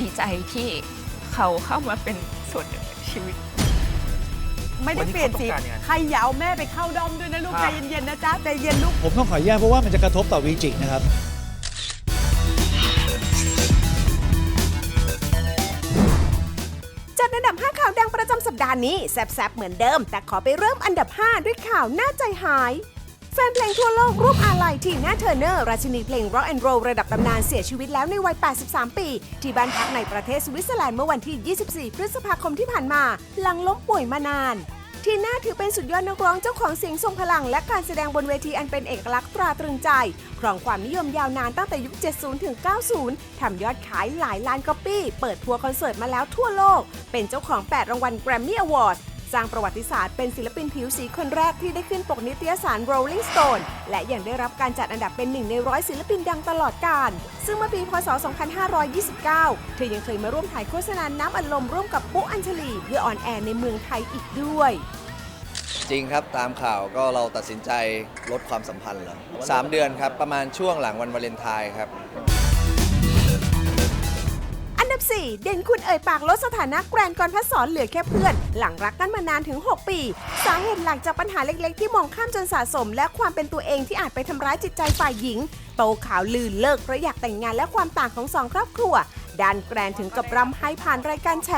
ดีใจที่เขาเข้ามาเป็นส่วนหนึ่งในชีวิต ไม่ได้เปลี่ยนสีวันนี้เขาต้องการยังไง ใครอย่าเอาแม่ไปเข้าด้อมด้วยนะลูกคใจรับเย็นๆนะจ๊ะใจเย็นลูกผมต้องขออนุญาตเพราะว่ามันจะกระทบต่อวีจินะครับ จัดอันดับ 5 ข่าวดังประจำสัปดาห์นี้ แซบๆ เหมือนเดิม แต่ขอไปเริ่มอันดับ 5 ด้วยข่าวน่าใจหาย แฟนเพลงทั่วโลกร่วมอาลัยทีน่าเทอร์เนอร์ ราชินีเพลงร็อกแอนด์โรลระดับตำนานเสียชีวิตแล้วในวัย 83 ปี ที่บ้านพักในประเทศสวิตเซอร์แลนด์เมื่อวันที่ 24 พฤษภาคมที่ผ่านมา หลังล้มป่วยมานานทีน่าถือเป็นสุดยอดนักร้องเจ้าของเสียงทรงพลัง และการแสดงบนเวทีอันเป็นเอกลักษณ์ตราตรึงใจ ครองความนิยมยาวนานตั้งแต่ยุค 70 ถึง 90 ทำยอดขายหลายล้านก๊อปปี้ เปิดทัวร์คอนเสิร์ตมาแล้วทั่วโลก เป็นเจ้าของ 8 รางวัลแกรมมี่อวอร์ด สร้างประวัติศาสตร์เป็นศิลปินผิวสีคนแรกที่ได้ขึ้นปกนิตยสาร Rolling Stone และยังได้รับการจัดอันดับเป็นหนึ่งในร้อยศิลปินดังตลอดกาลซึ่งเมื่อปีพศ 2529 เธอยังเคยมาร่วมถ่ายโฆษณาน้ำอัดลมร่วมกับปุ๊อัญชลี เพื่อออนแอร์ในเมืองไทยอีกด้วยจริงครับ ตามข่าวก็เราตัดสินใจลดความสัมพันธ์เหรอสามเดือนครับ ประมาณช่วงหลังวันวาเลนไทน์ครับ อันดับ4เด่นคุณเอ่ยปากลดสถานะแกรนกรพัสอนเหลือแค่เพื่อน หลังรักกันมานานถึง 6 ปี สาเหตุหลังจากปัญหาเล็กๆ ที่มองข้ามจนสะสม และความเป็นตัวเองที่อาจไปทำร้ายจิตใจฝ่ายหญิง โตข่าวลือเลิกเพราะอยากแต่งงานและความต่างของสองครอบครัวด้านแกรนถึงกับรำไห้ผ่านรายการแฉ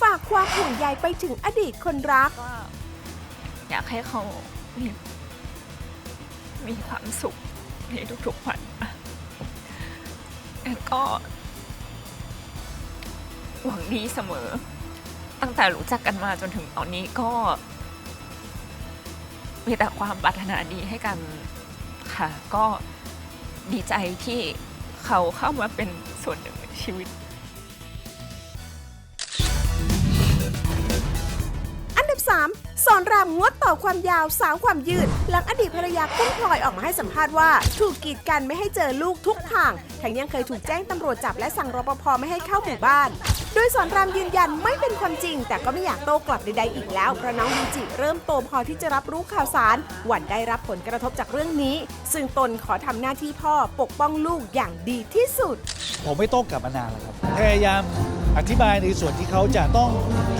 ฝากความห่วงใยไปถึงอดีตคนรัก อยากให้เขามีมีความสุขในทุกๆวันแล้วก็ หวังดีเสมอ ตั้งแต่รู้จักกันมาจนถึงตอนนี้ก็มีแต่ความปรารถนาดีให้กันค่ะ ก็ดีใจที่เขาเข้ามาเป็นส่วนหนึ่งในชีวิต อันดับ 3 สอนรามงดต่อความยาวสาวความยืด หลังอดีตภรรยากุ้งพลอยออกมาให้สัมภาษณ์ว่า ถูกกีดกันไม่ให้เจอลูกทุกทางแถมยังเคยถูกแจ้งตำรวจจับและสั่งรปภไม่ให้เข้าหมู่บ้าน ยสอนรามยืนยันไม่เป็นความจริง แต่ก็ไม่อยากโต้กลับใดๆอีกแล้วเพราะน้องวิจิเริ่มโตพอที่จะรับรู้ข่าวสารหวั่นได้รับผลกระทบจากเรื่องนี้ ซึ่งตนขอทำหน้าที่พ่อปกป้องลูกอย่างดีที่สุด ผมไม่โต้กลับมานานแล้วครับ พยายามอธิบายในส่วนที่เขาจะต้อง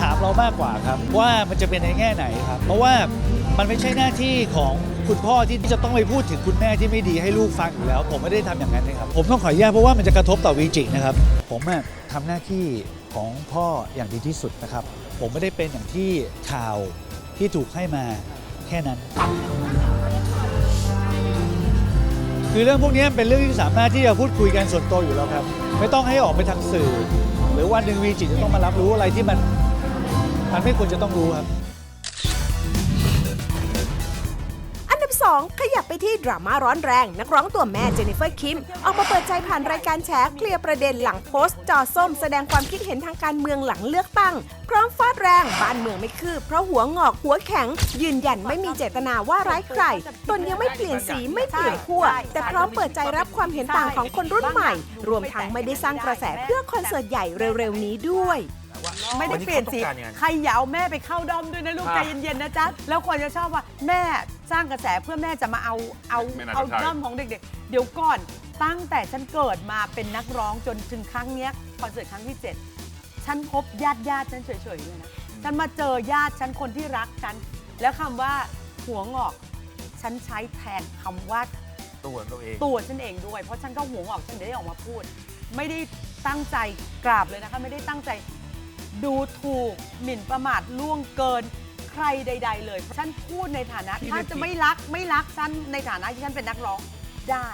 ถามเรามากกว่าครับ ว่ามันจะเป็นในแง่ไหนครับ เพราะว่ามันไม่ใช่หน้าที่ของคุณพ่อที่จะต้องไปพูดถึงคุณแม่ที่ไม่ดีให้ลูกฟังอยู่แล้ว ผมไม่ได้ทำอย่างนั้นนะครับผมต้องขออนุญาตเพราะว่ามันจะกระทบต่อวีจินะครับ ผมอะทำหน้าที่ ของพ่ออย่างดีที่สุดนะครับ ผมไม่ได้เป็นอย่างที่ข่าวที่ถูกให้มาแค่นั้น คือเรื่องพวกนี้เป็นเรื่องที่สามารถที่จะพูดคุยกันส่วนตัวอยู่แล้วครับ ไม่ต้องให้ออกไปทางสื่อ หรือวันหนึ่งวีจิตจะต้องมารับรู้อะไรที่มันมันไม่ควรจะต้องรู้ครับ 2 ขยับไปที่ดราม่าร้อนแรง นักร้องตัวแม่เจนนิเฟอร์คิม ออกมาเปิดใจผ่านรายการแชร์เคลียร์ประเด็นหลังโพสต์จอส้มแสดงความคิดเห็นทางการเมืองหลังเลือกตั้ง พร้อมฟาดแรงบ้านเมืองไม่คืบเพราะหัวงอกหัวแข็ง ยืนยันไม่มีเจตนาว่าร้ายใครตนยังไม่เปลี่ยนสีไม่เปลี่ยนขั้วแต่พร้อมเปิดใจรับความเห็นต่างของคนรุ่นใหม่ รวมทั้งไม่ได้สร้างกระแสเพื่อคอนเสิร์ตใหญ่เร็วๆนี้ด้วยไม่ได้เปลี่ยนสีวันนี้เขาต้องการยังไงใครอย่าเอาแม่ไปเข้าด้อมด้วยนะลูกครับใจเย็นๆนะจ๊ะ แล้วคนจะชอบว่าแม่ สร้างกระแสเพื่อแม่จะมาเอาเอาไม่น่าจะเอาใช่ ด้อมของเด็กๆ เดี๋ยวก่อนตั้งแต่ฉันเกิดมาเป็นนักร้องจนถึงครั้งเนี้ยคอนเสิร์ตครั้งที่ 7 ฉันพบญาติญาติๆฉันเฉยๆเลยนะ ฉันมาเจอญาติฉันคนที่รักฉัน แล้วคำว่าหัวงอก ฉันใช้แทนคำว่า ตัวตัวเอง ตัวฉันเองด้วย เพราะฉันก็หัวงอกฉันได้ออกมาพูด ไม่ได้ตั้งใจกราบเลยนะคะ ไม่ได้ตั้งใจดูถูกหมิ่นประมาทล่วงเกิน ใครใด ๆ เลย ฉันพูดในฐานะที่ถ้าไม่ผิดจะไม่รักไม่รักฉันในฐานะที่ฉันเป็นนักร้องได้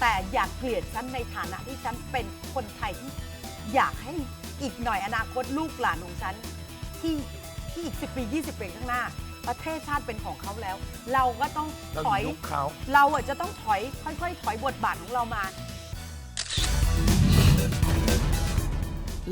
แต่อยากเกลียดฉันในฐานะที่ฉันเป็นคนไทยที่อยากให้อีกหน่อยอนาคตลูกหลานของฉันที่ที่อีก10ปี20ปีข้างหน้า ประเทศชาติเป็นของเขาแล้ว เราก็ต้องเราถอยยุคเขา เราอะจะต้องถอยค่อย ๆ ถอยบทบาทของเรามา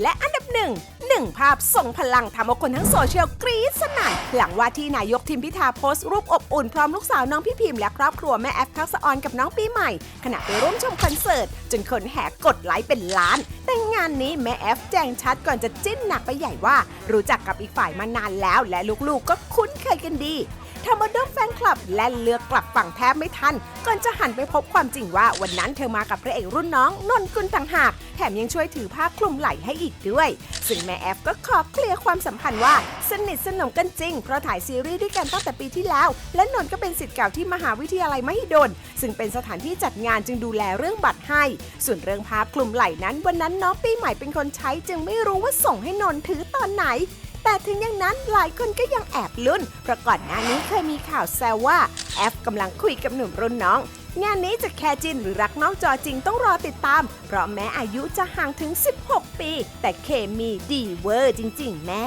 และอันดับหนึ่งหนึ่งภาพส่งพลังทำเอาคนทั้งโซเชียลกรี๊ดสนั่นหลังว่าที่นายกทิมพิธาโพสต์รูปอบอุ่นพร้อมลูกสาวน้องพี่พิมพ์และครอบครัวแม่แอฟทักษะออนกับน้องปีใหม่ ขณะไปร่วมชมคอนเสิร์ต จนคนแห่กดไลค์เป็นล้าน แต่งานนี้แม่แอฟแจ้งชัดก่อนจะจิ้นหนักไปใหญ่ว่า รู้จักกับอีกฝ่ายมานานแล้ว และลูกๆก็คุ้นเคยกันดี ทำเอาด้อมแฟนคลับ และเลือกกลับฝั่งแทบไม่ทัน ก่อนจะหันไปพบความจริงว่าวันนั้นเธอมากับพระเอกรุ่นน้องนนกุลต่างหาก แถมยังช่วยถือผ้าคลุมไหล่ให้อีกด้วย ซึ่งแม่แอฟก็ขอเคลียร์ความสัมพันธ์ว่า สนิทสนมกันจริง เพราะถ่ายซีรีส์ด้วยกันตั้งแต่ปีที่แล้ว และนนท์ก็เป็นสิทธิ์เก่าที่มหาวิทยาลัยมหิดล ซึ่งเป็นสถานที่จัดงานจึงดูแลเรื่องบัตรให้ ส่วนเรื่องภาคลุมไหล่นั้นวันนั้นน้องปีใหม่เป็นคนใช้ จึงไม่รู้ว่าส่งให้นนท์ถือตอนไหน แต่ถึงอย่างนั้นหลายคนก็ยังแอบลุ้น เพราะก่อนหน้านี้เคยมีข่าวแซวว่าแอฟกำลังคุยกับหนุ่มรุ่นน้อง งานนี้จะแค่จินหรือรักน้องจอจริงต้องรอติดตาม เพราะแม้อายุจะห่างถึง 16 ปี แต่เคมีดีเวอร์จริง ๆ แม่